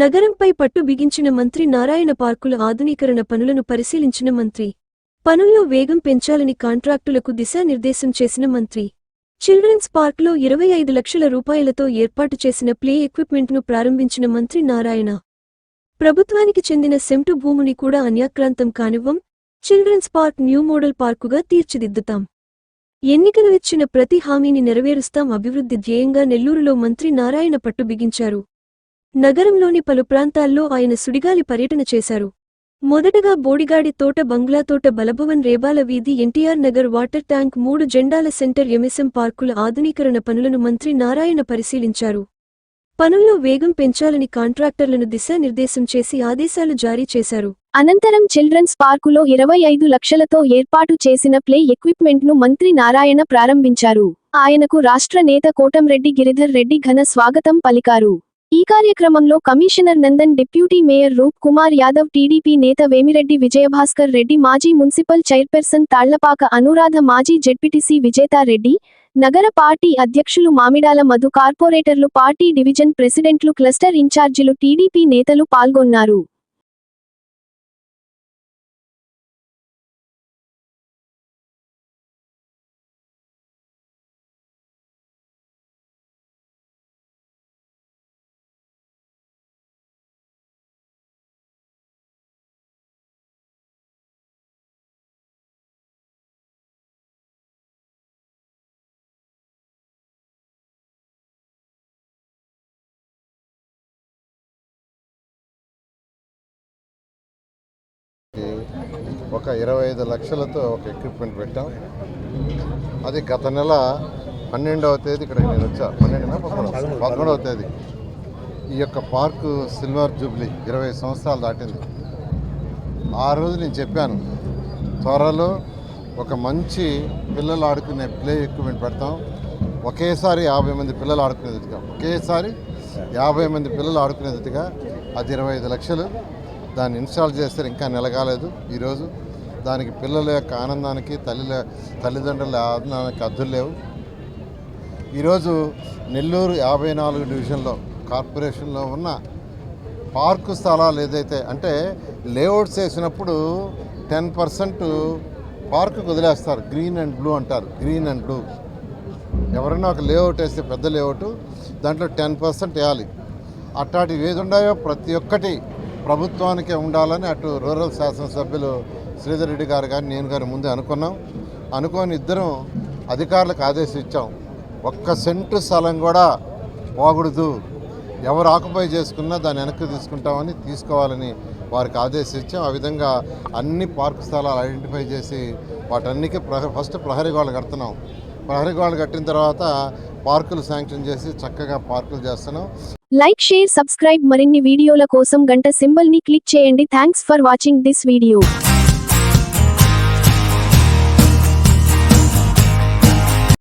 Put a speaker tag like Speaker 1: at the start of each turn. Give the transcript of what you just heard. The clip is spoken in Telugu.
Speaker 1: నగరంపై పట్టు బిగించిన మంత్రి నారాయణ పార్కుల ఆధునీకరణ పనులను పరిశీలించిన మంత్రి. పనుల్లో వేగం పెంచాలని కాంట్రాక్టులకు దిశానిర్దేశం చేసిన మంత్రి. చిల్డ్రన్స్ పార్క్లో ఇరవై ఐదు లక్షల రూపాయలతో ఏర్పాటు చేసిన ప్లే ఎక్విప్మెంట్ను ప్రారంభించిన మంత్రి నారాయణ. ప్రభుత్వానికి చెందిన సెంటు భూమిని కూడా అన్యాక్రాంతం కానివ్వం చిల్డ్రన్స్ పార్క్ న్యూ మోడల్ పార్కుగా తీర్చిదిద్దుతాం. ఎన్నికలు ఇచ్చిన ప్రతి హామీని నెరవేరుస్తాం అభివృద్ధి ధ్యేయంగా నెల్లూరులో మంత్రి నారాయణ పట్టు బిగించారు. నగరంలోని పలు ప్రాంతాల్లో ఆయన సుడిగాలి పర్యటన చేశారు. మొదటగా బోడిగాడి తోట బంగ్లా తోట బలభవన్ రేబాల వీధి ఎన్టీఆర్ నగర్ వాటర్ ట్యాంక్ మూడు జెండాల సెంటర్ ఎంఎస్ఎం పార్కుల ఆధునీకరణ పనులను మంత్రి నారాయణ పరిశీలించారు. పనుల్లో వేగం పెంచాలని కాంట్రాక్టర్లను దిశానిర్దేశం చేసి ఆదేశాలు జారీ చేశారు.
Speaker 2: అనంతరం చిల్డ్రన్స్ పార్కులో ఇరవై ఐదు లక్షలతో ఏర్పాటు చేసిన ప్లే ఎక్విప్మెంట్ను మంత్రి నారాయణ ప్రారంభించారు. ఆయనకు రాష్ట్ర నేత కోటంరెడ్డి గిరిధర్ రెడ్డి ఘన స్వాగతం పలికారు. ఈ కార్యక్రమంలో commissioner Nandan deputy mayor Roop Kumar Yadav TDP నేత వేమిరెడ్డి విజయభాస్కర్ రెడ్డి మాజీ మున్సిపల్ చైర్పర్సన్ తాళ్ళపాక అనురాధ మాజీ జెడ్పీటీసీ విజేతారెడ్డి నగర పార్టీ అధ్యక్షులు మామిడాల మధు కార్పొరేటర్లు పార్టీ డివిజన్ ప్రెసిడెంట్లు క్లస్టర్ ఇన్ఛార్జీలు టీడీపీ నేతలు పాల్గొన్నారు.
Speaker 3: ఒక ఇరవై ఐదు లక్షలతో ఒక ఎక్విప్మెంట్ పెట్టాం. అది గత నెల పన్నెండవ తేదీ ఇక్కడ నేను వచ్చా. పన్నెండున? పదకొండవ పదకొండవ తేదీ. ఈ యొక్క పార్కు సిల్వర్ జూబ్లీ ఇరవై సంవత్సరాలు దాటింది. ఆ రోజు నేను చెప్పాను త్వరలో ఒక మంచి పిల్లలు ఆడుకునే ప్లే ఎక్విప్మెంట్ పెడతాం. ఒకేసారి యాభై మంది పిల్లలు ఆడుకునేదిగా ఒకేసారి యాభై మంది పిల్లలు ఆడుకునేదిగా అది ఇరవై ఐదు లక్షలు. దాన్ని ఇన్స్టాల్ చేస్తే ఇంకా నిలగాలేదు ఈరోజు. దానికి పిల్లల యొక్క ఆనందానికి తల్లి తల్లిదండ్రుల ఆనందానికి అద్దులు లేవు. ఈరోజు నెల్లూరు యాభై నాలుగు డివిజన్లో కార్పొరేషన్లో ఉన్న పార్కు స్థలాలు ఏదైతే అంటే లేఅవుట్స్ వేసినప్పుడు టెన్ పర్సెంట్ పార్కుకు వదిలేస్తారు. గ్రీన్ అండ్ బ్లూ అంటారు. Green and blue. ఎవరైనా ఒక లేఅవుట్ వేస్తే పెద్ద లేఅవుట్ దాంట్లో టెన్ పర్సెంట్ వేయాలి. అట్లాంటివి ఏది ఉన్నాయో ప్రతి ఒక్కటి ప్రభుత్వానికే ఉండాలని అటు రూరల్ శాసనసభ్యులు శ్రీధర్ రెడ్డి గారు కానీ నేను గారు ముందే అనుకున్నాం. అనుకొని ఇద్దరం అధికారులకు ఆదేశించాం ఒక్క సెంటు స్థలం కూడా పోకూడదు. ఎవరు ఆకుపై చేసుకున్నా దాన్ని వెనక్కి తీసుకుంటామని తీసుకోవాలని వారికి ఆదేశించాం ఆ విధంగా అన్ని పార్కు స్థలాలు ఐడెంటిఫై చేసి వాటన్నికి ప్రహ ఫస్ట్ ప్రహరీ గోడలు కడుతున్నాం. ప్రహరీ గోడలు కట్టిన తర్వాత పార్కులు శాంక్షన్ చేసి చక్కగా పార్కులు చేస్తున్నాం.
Speaker 2: లైక్ షేర్ సబ్స్క్రైబ్ మరిన్ని వీడియోల కోసం గంట సింబల్ని క్లిక్ చేయండి. Thanks for watching this video.